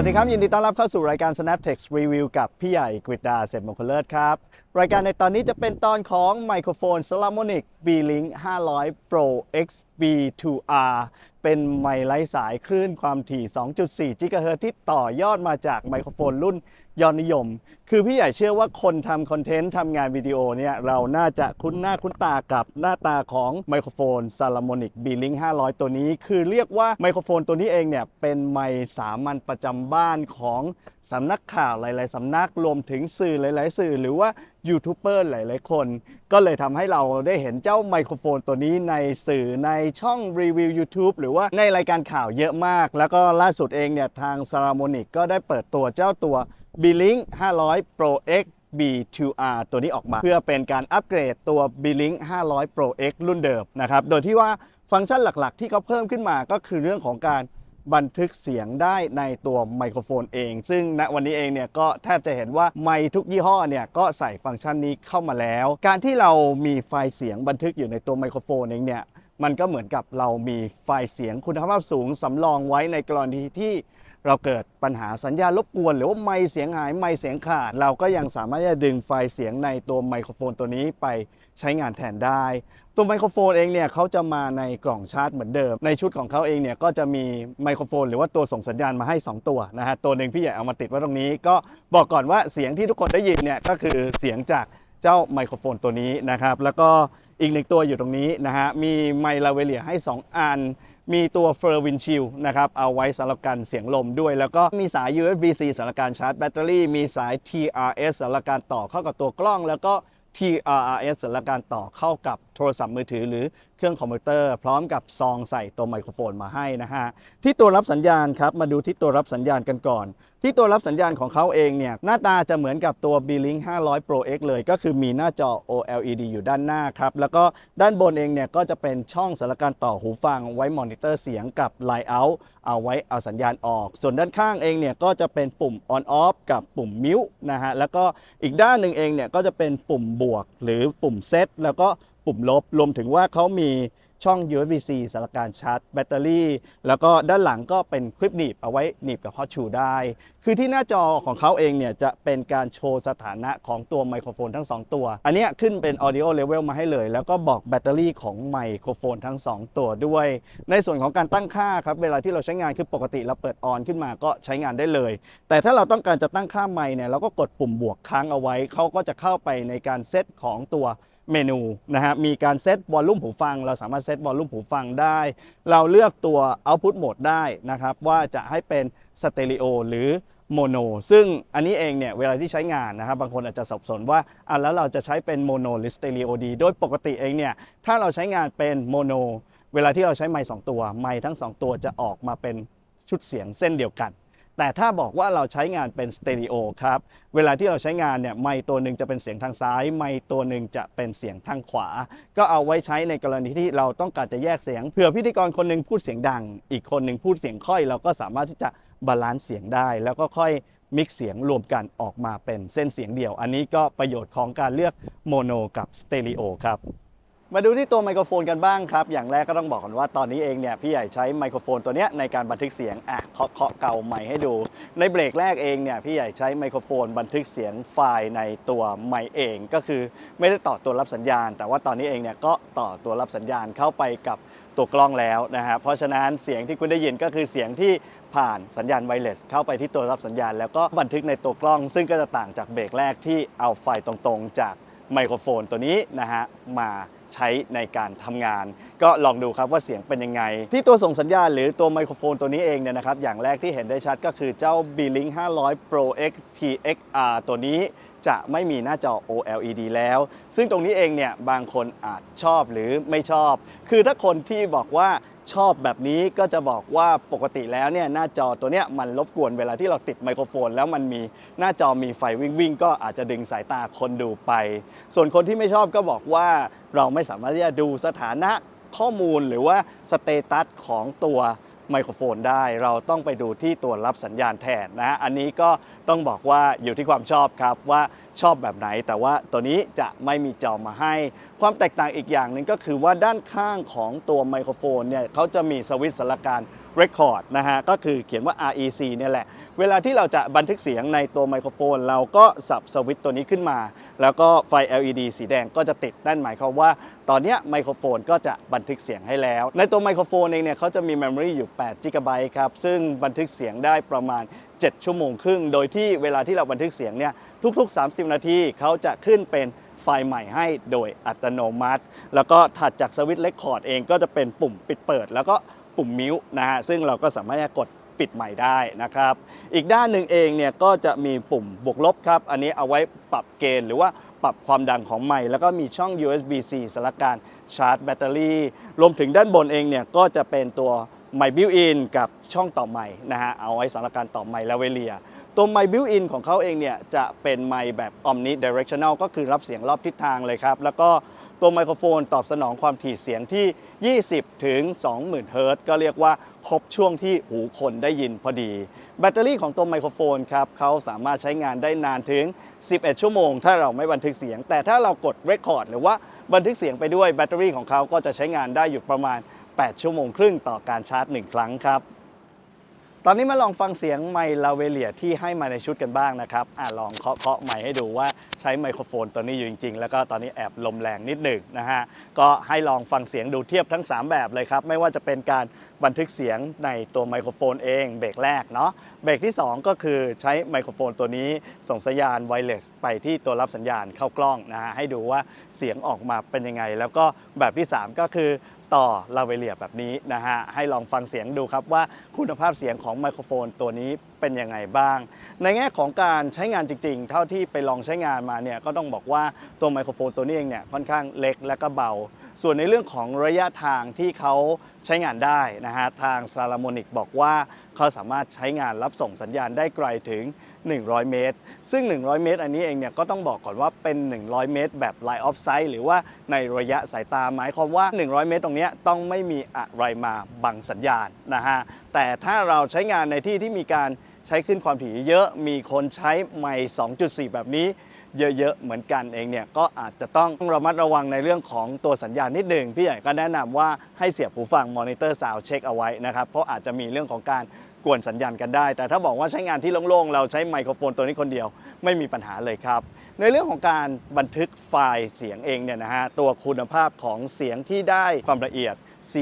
วัสดีครับ ยินดีต้อนรับเข้าสู่รายการ SnapText Review กับพี่ใหญ่กฤษดาเสร็จมงคลเลิศครับ รายการในตอนนี้จะเป็นตอนของไมโครโฟน Salamonic B-Link 500 Pro X B2R เป็นไมค์ไร้สายคลื่นความถี่ 2.4 GHz ที่ต่อยอดมาจากไมโครโฟนรุ่น ยอดนิยม คือพี่ใหญ่เชื่อว่าคนทำคอนเทนต์ทำงานวิดีโอเนี่ยเราน่าจะคุ้นหน้าคุ้นตากับหน้าตาของไมโครโฟน Salamonic B-Link 500 ตัวนี้ คือเรียกว่าไมโครโฟนตัวนี้เองเนี่ยเป็นไมค์สามัญประจำบ้านของสำนักข่าวหลาย ๆสำนักรวมถึงสื่อหลาย ๆ สื่อหรือว่ายูทูบเบอร์หลาย ๆ คน ก็เลยทำให้เราได้เห็นเจ้าไมโครโฟนตัวนี้ในสื่อในช่องรีวิว YouTube หรือว่าในรายการข่าวเยอะมาก แล้วก็ล่าสุดเองเนี่ยทาง s a r a m o n i c ก็ได้เปิดตัวเจ้าตัว B-Link 500 Pro X B2R ตัวนี้ออกมา เพื่อเป็นการอัปเกรดตัว B-Link 500 Pro X รุ่นเดิมนะครับ โดยที่ว่าฟังก์ชันหลัก ๆ ที่เขาเพิ่มขึ้นมาก็คือเรื่องของการ บันทึกเสียงได้ในตัวไมโครโฟนเอง ซึ่งณวันนี้เองเนี่ยก็แทบจะเห็นว่าไมค์ทุกยี่ห้อเนี่ยก็ใส่ฟังก์ชันนี้เข้ามาแล้ว การที่เรามีไฟล์เสียงบันทึกอยู่ในตัวไมโครโฟนเองเนี่ยมันก็เหมือนกับเรามีไฟล์เสียงคุณภาพสูงสำรองไว้ในกรณีที่ เราเกิดปัญหาสัญญาณรบกวน หรือว่าไมค์เสียงหายไมค์เสียงขาด เราก็ยังสามารถจะดึงไฟเสียงในตัวไมโครโฟนตัวนี้ไปใช้งานแทนได้ ตัวไมโครโฟนเองเนี่ยเขาจะมาในกล่องชาร์จเหมือนเดิม ในชุดของเขาเองเนี่ยก็จะมีไมโครโฟน หรือว่าตัวส่งสัญญาณมาให้ 2 ตัวนะฮะตัวหนึ่งพี่ใหญ่เอามาติดไว้ตรงนี้ ก็บอกก่อนว่าเสียงที่ทุกคนได้ยินเนี่ยก็คือเสียงจากเจ้าไมโครโฟนตัวนี้นะครับแล้วก็อีกหนึ่งตัวอยู่ตรงนี้นะฮะมีไมค์ลาเวเลียให้ 2 อัน มีตัวเฟอร์วินชิลนะครับเอาไว้สำหรับการเสียงลมด้วย แล้วก็มีสาย USB-C สำหรับการชาร์จแบตเตอรี่ มีสาย TRS สำหรับการต่อเข้ากับตัวกล้อง แล้วก็ TRRS สำหรับการต่อเข้ากับโทรศัพท์มือถือหรือ เครื่องคอมพิวเตอร์พร้อมกับซองใส่ตัวไมโครโฟนมาให้นะฮะที่ตัวรับสัญญาณครับมาดูที่ตัวรับสัญญาณกันก่อน ที่ตัวรับสัญญาณของเขาเองเนี่ยหน้าตาจะเหมือนกับตัว B-Link 500 Pro X เลยก็คือมีหน้าจอ OLED อยู่ด้านหน้าครับแล้วก็ด้านบนเองเนี่ยก็จะเป็นช่องสำหรับการต่อหูฟังไว้มอนิเตอร์เสียงกับ Line Out เอาไว้เอาสัญญาณออก ส่วนด้านข้างเองเนี่ยก็จะเป็นปุ่ม On Off กับปุ่ม Mute นะฮะแล้วก็อีกด้านหนึ่งเองเนี่ยก็จะเป็นปุ่มบวกหรือปุ่มเซตแล้วก็ ปุ่มลบ รวมถึงว่าเขามีช่อง USB-C สำหรับการชาร์จแบตเตอรี่ แล้วก็ด้านหลังก็เป็นคลิปหนีบเอาไว้หนีบกับฮอตชูได้ คือที่หน้าจอของเขาเองเนี่ยจะเป็นการโชว์สถานะของตัวไมโครโฟนทั้ง 2 ตัว อันนี้ขึ้นเป็น audio level มาให้เลย แล้วก็บอกแบตเตอรี่ของไมโครโฟนทั้ง 2 ตัวด้วย ในส่วนของการตั้งค่าครับ เวลาที่เราใช้งานคือปกติเราเปิดออนขึ้นมาก็ใช้งานได้เลย แต่ถ้าเราต้องการจะตั้งค่าไมค์เนี่ยเราก็กดปุ่มบวกค้างเอาไว้เขาก็จะเข้าไปในการเซตของตัว เมนูนะฮะมีการเซตวอลลุ่มหูฟัง เราสามารถเซตวอลลุ่มหูฟังได้ เราเลือกตัว Output Mode ได้นะครับ ว่าจะให้เป็นสเตอริโอหรือโมโนซึ่งอันนี้เองเนี่ยเวลาที่ใช้งานนะครับบางคนอาจจะสับสนว่าอะแล้วเราจะใช้เป็นโมโนหรือสเตอริโอดีโดยปกติเองเนี่ยถ้าเราใช้งานเป็นโมโนเวลาที่เราใช้ไมค์สองตัวไมค์ทั้งสองตัวจะออกมาเป็นชุดเสียงเส้นเดียวกัน แต่ถ้าบอกว่าเราใช้งานเป็นสเตอริโอครับ เวลาที่เราใช้งานเนี่ยไมค์ตัวหนึ่งจะเป็นเสียงทางซ้าย ไมค์ตัวหนึ่งจะเป็นเสียงทางขวา ก็เอาไว้ใช้ในกรณีที่เราต้องการจะแยกเสียงเผื่อพิธีกรคนหนึ่งพูดเสียงดัง อีกคนหนึ่งพูดเสียงค่อย เราก็สามารถที่จะบาลานซ์เสียงได้ แล้วก็ค่อยมิกซ์เสียงรวมกันออกมาเป็นเส้นเสียงเดียว อันนี้ก็ประโยชน์ของการเลือกโมโนกับสเตอริโอครับ มาดูที่ตัวไมโครโฟนกันบ้างครับ อย่างแรกก็ต้องบอกก่อนว่าตอนนี้เองเนี่ยพี่ใหญ่ใช้ไมโครโฟนตัวเนี้ยในการบันทึกเสียงอะเคาะเคาะเกาไมค์ให้ดู ในเบรกแรกเองเนี่ยพี่ใหญ่ใช้ไมโครโฟนบันทึกเสียงไฟล์ในตัวไมเองก็คือไม่ได้ต่อตัวรับสัญญาณ แต่ว่าตอนนี้เองเนี่ยก็ต่อตัวรับสัญญาณเข้าไปกับตัวกล้องแล้วนะฮะเพราะฉะนั้นเสียงที่คุณได้ยินก็คือเสียงที่ผ่านสัญญาณไวเลสเข้าไปที่ตัวรับสัญญาณ แล้วก็บันทึกในตัวกล้อง ซึ่งก็จะต่างจากเบรกแรกที่เอาไฟล์ตรงๆ จากไมโครโฟนตัวนี้นะฮะมา ใช้ในการทำงาน ก็ลองดูครับว่าเสียงเป็นยังไง ที่ตัวส่งสัญญาณหรือตัวไมโครโฟนตัวนี้เองเนี่ยนะครับ อย่างแรกที่เห็นได้ชัดก็คือเจ้า B-Link 500 Pro X TXR ตัวนี้ จะไม่มีหน้าจอ OLED แล้ว ซึ่งตรงนี้เองเนี่ยบางคนอาจชอบหรือไม่ชอบ คือถ้าคนที่บอกว่าชอบแบบนี้ก็จะบอกว่าปกติแล้วเนี่ยหน้าจอตัวเนี้ยมันรบกวนเวลาที่เราติดไมโครโฟน แล้วมันมีหน้าจอมีไฟวิ่งวิ่งก็อาจจะดึงสายตาคนดูไป ส่วนคนที่ไม่ชอบก็บอกว่าเราไม่สามารถที่จะดูสถานะข้อมูลหรือว่าสเตตัสของตัว ไมโครโฟนได้ เราต้องไปดูที่ตัวรับสัญญาณแทนนะอันนี้ก็ต้องบอกว่าอยู่ที่ความชอบครับว่าชอบแบบไหน แต่ว่าตัวนี้จะไม่มีจอมาให้ ความแตกต่างอีกอย่างหนึ่งก็คือว่าด้านข้างของตัวไมโครโฟนเนี่ยเขาจะมีสวิตช์สารการ Record นะฮะก็คือเขียนว่า REC เนี่ยแหละ เวลาที่เราจะบันทึกเสียงในตัวไมโครโฟน เราก็สับสวิตตัวนี้ขึ้นมา แล้วก็ไฟ LED สีแดงก็จะติดนั่นหมายความว่าตอนนี้ไมโครโฟนก็จะบันทึกเสียงให้แล้ว ในตัวไมโครโฟนเองเนี่ยเขาจะมี Memory อยู่8 g b ครับ ซึ่งบันทึกเสียงได้ประมาณ 7 ชั่วโมงครึ่ง โดยที่เวลาที่เราบันทึกเสียงเนี่ยทุก ๆ 30 นาทีเขาจะขึ้นเป็นไฟล์ใหม่ให้โดยอัตโนมัติ แล้วก็ถัดจากสวิตช์เลคคอร์ดเองก็จะเป็นปุ่มปิดเปิด แล้วก็ปุ่มมิวนะฮะซึ่งเราก็สามารถกด ปิดใหม่ได้นะครับ อีกด้านหนึ่งเองเนี่ยก็จะมีปุ่มบวกลบครับ อันนี้เอาไว้ปรับเกณฑ์หรือว่าปรับความดังของไมค์แล้วก็มีช่อง USB-C สำหรับการชาร์จแบตเตอรี่ รวมถึงด้านบนเองเนี่ยก็จะเป็นตัวไมค์บิวอินกับช่องต่อไมค์นะฮะเอาไว้สำหรับการต่อไมค์และเวเลียตัวไมค์บิวอินของเขาเองเนี่ยจะเป็นไมค์แบบ omni directional ก็คือรับเสียงรอบทิศทางเลยครับ แล้วก็ ตัวไมโครโฟนตอบสนองความถี่เสียงที่ 20 ถึง 20,000 เฮิรตซ์ก็เรียกว่าครบช่วงที่หูคนได้ยินพอดี แบตเตอรี่ของตัวไมโครโฟนครับเขาสามารถใช้งานได้นานถึง 11 ชั่วโมง ถ้าเราไม่บันทึกเสียง แต่ถ้าเรากดเรคคอร์ดหรือว่าบันทึกเสียงไปด้วยแบตเตอรี่ของเขาก็จะใช้งานได้อยู่ประมาณ 8 ชั่วโมงครึ่งต่อการชาร์จ 1 ครั้งครับ ตอนนี้มาลองฟังเสียงไมค์ลาเวเลียที่ให้มาในชุดกันบ้างนะครับอะลองเคาะเคาะไมค์ให้ดูว่าใช้ไมโครโฟนตัวนี้อยู่จริง ๆ แล้วก็ตอนนี้แอบลมแรงนิดหนึ่งนะฮะ ก็ให้ลองฟังเสียงดูเทียบทั้ง 3 แบบเลยครับ ไม่ว่าจะเป็นการบันทึกเสียงในตัวไมโครโฟนเองเบรกแรกเนาะ เบรกที่ 2 ก็คือใช้ไมโครโฟนตัวนี้ส่งสัญญาณไวเลสไปที่ตัวรับสัญญาณเข้ากล้องนะฮะให้ดูว่าเสียงออกมาเป็นยังไง แล้วก็แบบที่ 3 ก็คือ ต่อลาเวเลียแบบนี้นะฮะ ให้ลองฟังเสียงดูครับว่าคุณภาพเสียงของไมโครโฟนตัวนี้เป็นยังไงบ้าง ในแง่ของการใช้งานจริงๆ เท่าที่ไปลองใช้งานมาเนี่ยก็ต้องบอกว่าตัวไมโครโฟนตัวนี้เองเนี่ยค่อนข้างเล็กและก็เบา ส่วนในเรื่องของระยะทางที่เขาใช้งานได้นะฮะทางซา l า m ม n i c บอกว่าเขาสามารถใช้งานรับส่งสัญญาณได้ไกลถึง 100 เมตร ซึ่ง 100 เมตร อันนี้เองเนี่ยก็ต้องบอกก่อนว่าเป็น 100 เมตร แบบ line of sight หรือว่าในระยะสายตาหมายความว่า 100 เมตร ตรงนี้ต้องไม่มีอะไรมาบังสัญญาณนะฮะแต่ถ้าเราใช้งานในที่ที่มีการใช้ขึ้นความถี่เยอะมีคนใช้ไมค์2.4 แบบนี้ เยอะๆ เหมือนกันเองเนี่ยก็อาจจะต้องระมัดระวังในเรื่องของตัวสัญญาณนิดหนึ่งพี่ใหญ่ก็แนะนำว่าให้เสียบหูฟังมอนิเตอร์ซาวเช็คเอาไว้นะครับเพราะอาจจะมีเรื่องของการกวนสัญญาณกันได้ แต่ถ้าบอกว่าใช้งานที่โล่งๆ เราใช้ไมโครโฟนตัวนี้คนเดียวไม่มีปัญหาเลยครับ ในเรื่องของการบันทึกไฟล์เสียงเองเนี่ยนะฮะตัวคุณภาพของเสียงที่ได้ความละเอียด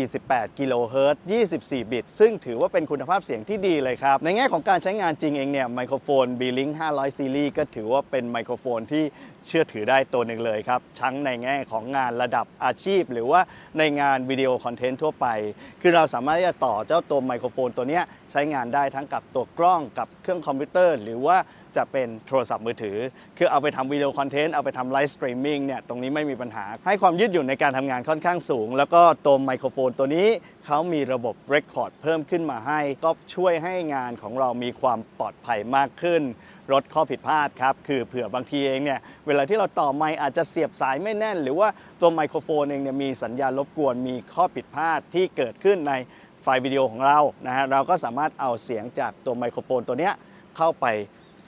48 กิโลเฮิรตซ์ 24 บิต ซึ่งถือว่าเป็นคุณภาพเสียงที่ดีเลยครับ ในแง่ของการใช้งานจริงเองเนี่ยไมโครโฟน B-Link 500 ซีรีส์ก็ถือว่าเป็นไมโครโฟนที่เชื่อถือได้ตัวหนึ่งเลยครับทั้งในแง่ของงานระดับอาชีพ หรือว่าในงานวิดีโอคอนเทนต์ทั่วไป คือเราสามารถที่จะต่อเจ้าตัวไมโครโฟนตัวนี้ใช้งานได้ทั้งกับตัวกล้องกับเครื่องคอมพิวเตอร์ หรือว่า จะเป็นโทรศัพท์มือถือ คือเอาไปทำวิดีโอคอนเทนต์ เอาไปทำไลฟ์สตรีมมิ่งเนี่ยตรงนี้ไม่มีปัญหา ให้ความยืดหยุ่นในการทำงานค่อนข้างสูง แล้วก็ตัวไมโครโฟนตัวนี้เขามีระบบเรคคอร์ดเพิ่มขึ้นมาให้ ก็ช่วยให้งานของเรามีความปลอดภัยมากขึ้นลดข้อผิดพลาดครับ คือเผื่อบางทีเองเนี่ย เวลาที่เราต่อไมค์อาจจะเสียบสายไม่แน่น หรือว่าตัวไมโครโฟนเองเนี่ยมีสัญญาณรบกวน มีข้อผิดพลาดที่เกิดขึ้นในไฟล์วิดีโอของเรา นะฮะ เราก็สามารถเอาเสียงจากตัวไมโครโฟนตัวเนี้ยเข้าไป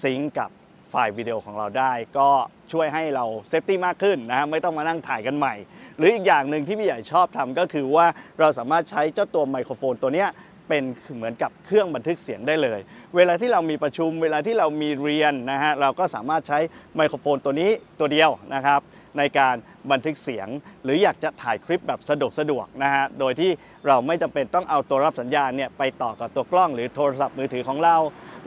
ซิงกับไฟล์วิดีโอของเราได้ ก็ช่วยให้เราเซฟตี้มากขึ้นนะไม่ต้องมานั่งถ่ายกันใหม่ หรืออีกอย่างหนึ่งที่พี่ใหญ่ชอบทำก็คือว่าเราสามารถใช้เจ้าตัวไมโครโฟนตัวเนี้ยเป็นเหมือนกับเครื่องบันทึกเสียงได้เลย เวลาที่เรามีประชุม เวลาที่เรามีเรียนนะฮะ เราก็สามารถใช้ไมโครโฟนตัวนี้ตัวเดียวนะครับ ในการบันทึกเสียง หรืออยากจะถ่ายคลิปแบบสะดวกสะดวกนะฮะ โดยที่เราไม่จำเป็นต้องเอาตัวรับสัญญาณเนี่ยไปต่อกับตัวกล้องหรือโทรศัพท์มือถือของเรา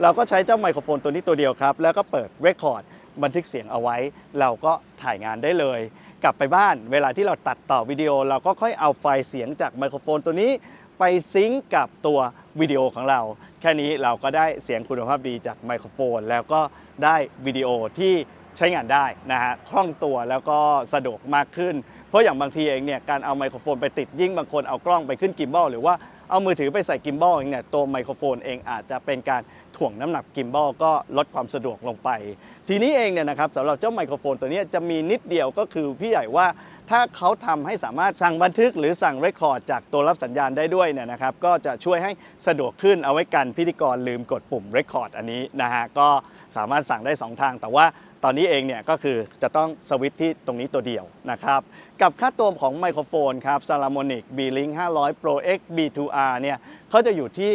เราก็ใช้เจ้าไมโครโฟนตัวนี้ตัวเดียวครับ แล้วก็เปิดเรคคอร์ดบันทึกเสียงเอาไว้ เราก็ถ่ายงานได้เลย กลับไปบ้านเวลาที่เราตัดต่อวิดีโอ เราก็ค่อยเอาไฟล์เสียงจากไมโครโฟนตัวนี้ ไปซิงก์กับตัววิดีโอของเรา แค่นี้เราก็ได้เสียงคุณภาพดีจากไมโครโฟน แล้วก็ได้วิดีโอที่ใช้งานได้นะฮะคล่องตัวแล้วก็สะดวกมากขึ้น เพราะอย่างบางทีเองเนี่ยการเอาไมโครโฟนไปติดยิ่งบางคนเอากล้องไปขึ้นกิมบอลหรือว่า เอามือถือไปใส่กิมบอลเองเนี่ยตัวไมโครโฟนเองอาจจะเป็นการถ่วงน้ำหนักกิมบอลก็ลดความสะดวกลงไป ทีนี้เองเนี่ยนะครับสำหรับเจ้าไมโครโฟนตัวนี้จะมีนิดเดียวก็คือพี่ใหญ่ว่าถ้าเขาทำให้สามารถสั่งบันทึกหรือสั่งเรคคอร์ดจากตัวรับสัญญาณได้ด้วยเนี่ยนะครับก็จะช่วยให้สะดวกขึ้นเอาไว้กันพิธีกรลืมกดปุ่มเรคคอร์ดอันนี้นะฮะก็สามารถสั่งได้ 2 ทางแต่ว่า ตอนนี้เองเนี่ยก็คือจะต้องสวิตที่ตรงนี้ตัวเดียวนะครับ กับค่าตัวของไมโครโฟนครับ s a l a m o n i c B-Link 500 Pro X B2R เนี่ยเขาจะอยู่ที่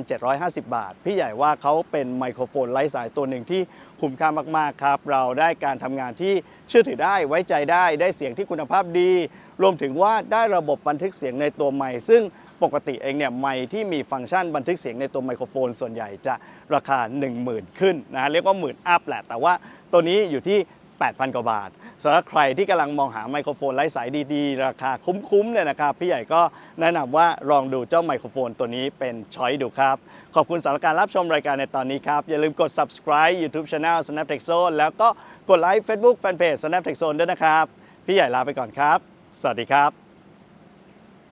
8,750 บาท พี่ใหญ่ว่าเขาเป็นไมโครโฟนไร้สายตัวหนึ่งที่คุ้มค่ามาก ๆ ครับ เราได้การทำงานที่เชื่อถือได้ไว้ใจได้ได้เสียงที่คุณภาพดี รวมถึงว่าได้ระบบบันทึกเสียงในตัวไมค์ซึ่ง ปกติเองเนี่ยไมค์ที่มีฟังก์ชันบันทึกเสียงในตัวไมโครโฟน ส่วนใหญ่จะราคา 10,000 ขึ้นนะ เรียกว่าหมื่นอัพแหละ แต่ว่าตัวนี้อยู่ที่ 8,000 กว่าบาทสำหรับใครที่กำลังมองหาไมโครโฟนไร้สายดีๆ ราคาคุ้มๆเนี่ยนะครับ พี่ใหญ่ก็แนะนำว่าลองดูเจ้าไมโครโฟนตัวนี้เป็นช้อยดูครับ ขอบคุณสำหรับการรับชมรายการในตอนนี้ครับ อย่าลืมกด subscribe YouTube Channel Snaptech Zone แล้วก็กดไลค์ Facebook Fanpage Snaptech Zone ด้วยนะครับ พี่ใหญ่ลาไปก่อนครับ สวัสดีครับ